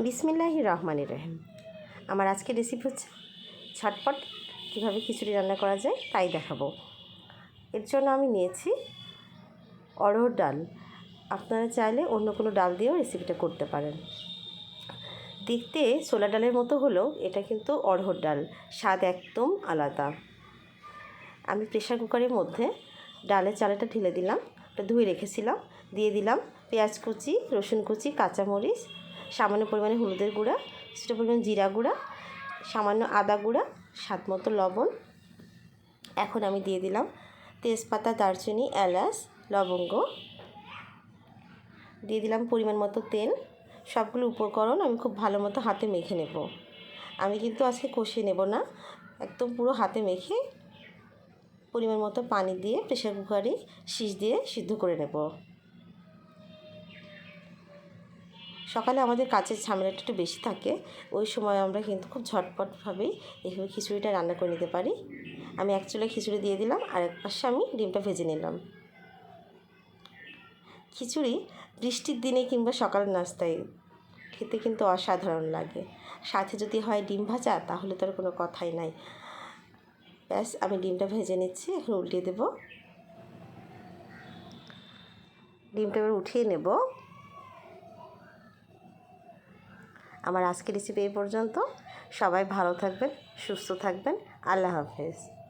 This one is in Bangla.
বিসমিল্লাহি রহমানির রহিম। আমার আজকের রেসিপি হচ্ছে ছটপট, কীভাবে খিচুড়ি রান্না করা যায় তাই দেখাবো। এর জন্য আমি নিয়েছি অড়হর ডাল। আপনারা চাইলে অন্য কোনো ডাল দিয়েও রেসিপিটা করতে পারেন। দেখতে ছোলা ডালের মতো হলেও এটা কিন্তু অড়হর ডাল, স্বাদ একদম আলাদা। আমি প্রেশার কুকারের মধ্যে ডালের চালেটা ঢেলে দিলাম, ওটা ধুয়ে রেখেছিলাম, দিয়ে দিলাম পেঁয়াজ কুচি, রসুন কুচি, কাঁচামরিচ সামান্য পরিমাণে হলুদের গুঁড়া, কিছুটা পরিমাণ জিরা গুঁড়া, সামান্য আদা গুঁড়া, স্বাদ মতো লবণ। এখন আমি দিয়ে দিলাম তেজপাতা, দারচিনি, এলাচ, লবঙ্গ। দিয়ে দিলাম পরিমাণ মতো তেল। সবগুলো উপকরণ আমি খুব ভালো মতো হাতে মেখে নেব। আমি কিন্তু আজকে কষিয়ে নেব না, একদম পুরো হাতে মেখে পরিমাণ মতো পানি দিয়ে প্রেশার কুকারে শীষ দিয়ে সিদ্ধ করে নেব। সকালে আমাদের কাজের ঝামেলাটা একটু বেশি থাকে, ওই সময় আমরা কিন্তু খুব ঝটপটভাবেই এইভাবে খিচুড়িটা রান্না করে নিতে পারি। আমি এক চুলে খিচুড়ি দিয়ে দিলাম, আর এক পাশে আমি ডিমটা ভেজে নিলাম। খিচুড়ি বৃষ্টির দিনে কিংবা সকালের নাস্তায় খেতে কিন্তু অসাধারণ লাগে। সাথে যদি হয় ডিম ভাজা, তাহলে তো আর কোনো কথাই নাই। ব্যাস, আমি ডিমটা ভেজে নিচ্ছি, এখন উল্টিয়ে দেব। ডিমটা এবার উঠিয়ে নেব। আমার আজকের রেসিপি এই পর্যন্ত। সবাই ভালো থাকবেন সুস্থ থাকবেন। আল্লাহ হাফেজ।